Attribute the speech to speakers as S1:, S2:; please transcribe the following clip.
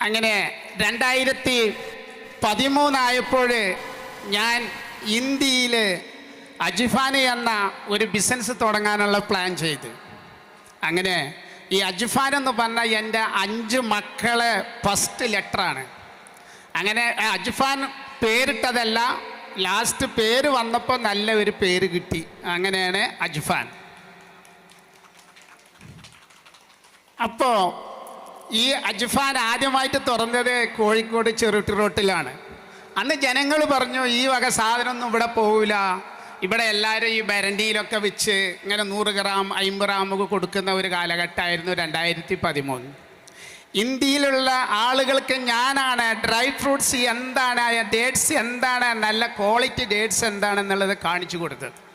S1: അങ്ങനെ രണ്ടായിരത്തി പതിമൂന്നായപ്പോൾ ഞാൻ ഇന്ത്യയിൽ അജിഫാനി എന്ന ഒരു ബിസിനസ് തുടങ്ങാനുള്ള പ്ലാൻ ചെയ്തു. അങ്ങനെ ഈ അജിഫാൻ എന്ന് പറഞ്ഞാൽ എന്റെ അഞ്ച് മക്കളെ ഫസ്റ്റ് ലെറ്ററാണ് അങ്ങനെ അജിഫാൻ പേരിട്ടതല്ല ലാസ്റ്റ് പേര് വന്നപ്പോൾ നല്ല ഒരു പേര് കിട്ടി. അങ്ങനെയാണ് അജിഫാൻ. അപ്പോൾ ഈ അജ്ഫാൻ ആദ്യമായിട്ട് തുറന്നത് കോഴിക്കോട് ചെറുട്ടി റോട്ടിലാണ്. അന്ന് ജനങ്ങൾ പറഞ്ഞു ഈ വക സാധനമൊന്നും ഇവിടെ പോവില്ല ഇവിടെ എല്ലാവരും ഈ ബരണ്ടിയിലൊക്കെ വെച്ച് ഇങ്ങനെ നൂറ് ഗ്രാം അമ്പത് ഗ്രാം ഒക്കെ കൊടുക്കുന്ന ഒരു കാലഘട്ടമായിരുന്നു രണ്ടായിരത്തി പതിമൂന്ന് ഇന്ത്യയിലുള്ള ആളുകൾക്ക് ഞാനാണ് ഡ്രൈ ഫ്രൂട്ട്സ് എന്താണ് ഡേറ്റ്സ് എന്താണ് നല്ല ക്വാളിറ്റി ഡേറ്റ്സ് എന്താണെന്നുള്ളത് കാണിച്ചു കൊടുത്തത്.